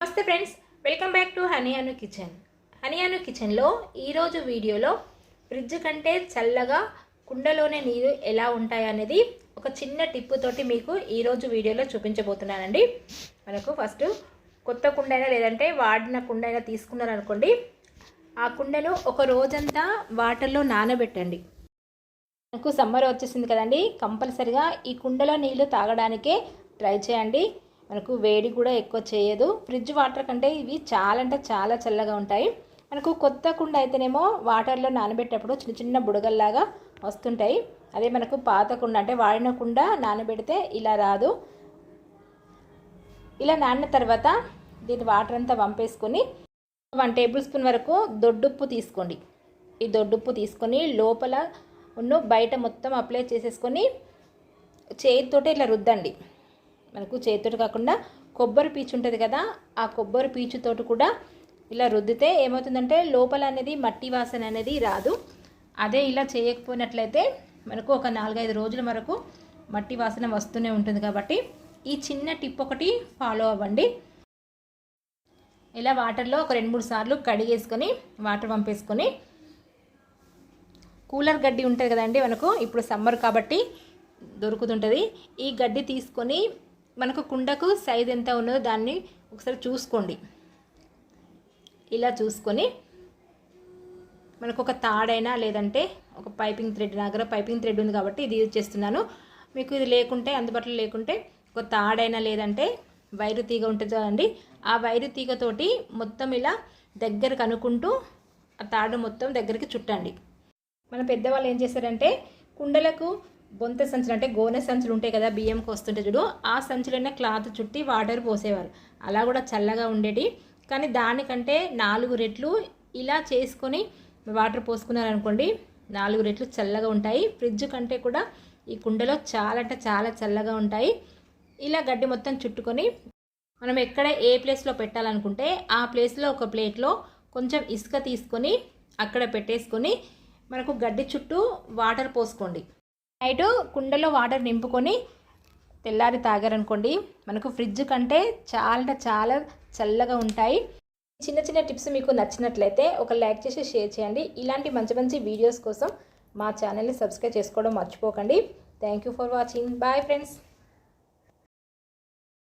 నమస్తే friends welcome back to Honey Anu kitchen. Honey Anu కిచెన్లో ఈరోజు వీడియోలో ఫ్రిడ్జ్ కంటే చల్లగా కుండలోనే నీరు ఎలా ఉంటాయి అనేది ఒక చిన్న టిప్పు తోటి మీకు ఈరోజు వీడియోలో చూపించబోతున్నానండి. మనకు ఫస్ట్ కొత్త కుండ అయినా లేదంటే వాడిన కుండ అయినా తీసుకున్నారనుకోండి ఆ కుండను ఒక రోజంతా వాటర్లో నానబెట్టండి. మనకు సమ్మర్ వచ్చేసింది కదండి కంపల్సరిగా ఈ కుండలో నీళ్ళు తాగడానికే ట్రై చేయండి. మనకు వేడి కూడా ఎక్కువ చేయదు. ఫ్రిడ్జ్ వాటర్ కంటే ఇవి చాలా అంటే చాలా చల్లగా ఉంటాయి. మనకు కొత్త కుండ అయితేనేమో వాటర్లో నానబెట్టేటప్పుడు చిన్న చిన్న బుడగల్లాగా వస్తుంటాయి. అదే మనకు పాత కుండ అంటే వాడిన కుండ నానబెడితే ఇలా రాదు. ఇలా నానిన తర్వాత దీని వాటర్ అంతా వంపేసుకొని వన్ టేబుల్ స్పూన్ వరకు దొడ్డుప్పు తీసుకోండి. ఈ దొడ్డుప్పు తీసుకొని లోపల ఉన్న బయట మొత్తం అప్లై చేసేసుకొని చేతితోటే ఇట్లా రుద్దండి. మనకు చేతితోటి కాకుండా కొబ్బరి పీచు ఉంటుంది కదా ఆ కొబ్బరి పీచుతోటి కూడా ఇలా రుద్దితే ఏమవుతుందంటే లోపల అనేది మట్టి వాసన అనేది రాదు. అదే ఇలా చేయకపోయినట్లయితే మనకు ఒక నాలుగైదు రోజుల వరకు మట్టి వాసన వస్తూనే ఉంటుంది కాబట్టి ఈ చిన్న టిప్ ఒకటి ఫాలో అవ్వండి. ఇలా వాటర్లో ఒక రెండు మూడు సార్లు కడిగేసుకొని వాటర్ పంపేసుకొని కూలర్ గడ్డి ఉంటుంది కదండి మనకు ఇప్పుడు సమ్మర్ కాబట్టి దొరుకుతుంటుంది. ఈ గడ్డి తీసుకొని మనకు కుండకు సైజ్ ఎంత ఉన్నదో దాన్ని ఒకసారి చూసుకోండి. ఇలా చూసుకొని మనకు ఒక తాడైనా లేదంటే ఒక పైపింగ్ థ్రెడ్ నా దగ్గర పైపింగ్ థ్రెడ్ ఉంది కాబట్టి ఇది యూజ్ చేస్తున్నాను. మీకు ఇది లేకుంటే అందుబాటులో లేకుంటే ఒక తాడైనా లేదంటే వైరు తీగ ఉంటుంది కదండి ఆ వైరు తీగతోటి మొత్తం ఇలా దగ్గరకు అనుకుంటూ ఆ తాడు మొత్తం దగ్గరికి చుట్టండి. మన పెద్దవాళ్ళు ఏం చేస్తారంటే కుండలకు బొంత సంచులు అంటే గోనె సంచులు ఉంటాయి కదా బియ్యంకి వస్తుంటే చూడు ఆ సంచులనే క్లాత్ చుట్టి వాటర్ పోసేవారు అలా కూడా చల్లగా ఉండేటి. కానీ దానికంటే నాలుగు రెట్లు ఇలా చేసుకొని వాటర్ పోసుకున్నారనుకోండి నాలుగు రెట్లు చల్లగా ఉంటాయి. ఫ్రిడ్జ్ కంటే కూడా ఈ కుండలో చాలా అంటే చాలా చల్లగా ఉంటాయి. ఇలా గడ్డి మొత్తం చుట్టుకొని మనం ఎక్కడ ఏ ప్లేస్లో పెట్టాలనుకుంటే ఆ ప్లేస్లో ఒక ప్లేట్లో కొంచెం ఇసుక తీసుకొని అక్కడ పెట్టేసుకొని మనకు గడ్డి చుట్టూ వాటర్ పోసుకోండి. నైట్ కుండలో వాటర్ నింపుకొని తెల్లారి తాగారనుకోండి మనకు ఫ్రిడ్జ్ కంటే చాలా చాలా చల్లగా ఉంటాయి. చిన్న చిన్న టిప్స్ మీకు నచ్చినట్లయితే ఒక లైక్ చేసి షేర్ చేయండి. ఇలాంటి మంచి మంచి వీడియోస్ కోసం మా ఛానల్ని సబ్స్క్రైబ్ చేసుకోవడం మర్చిపోకండి. Thank you for watching. Bye friends.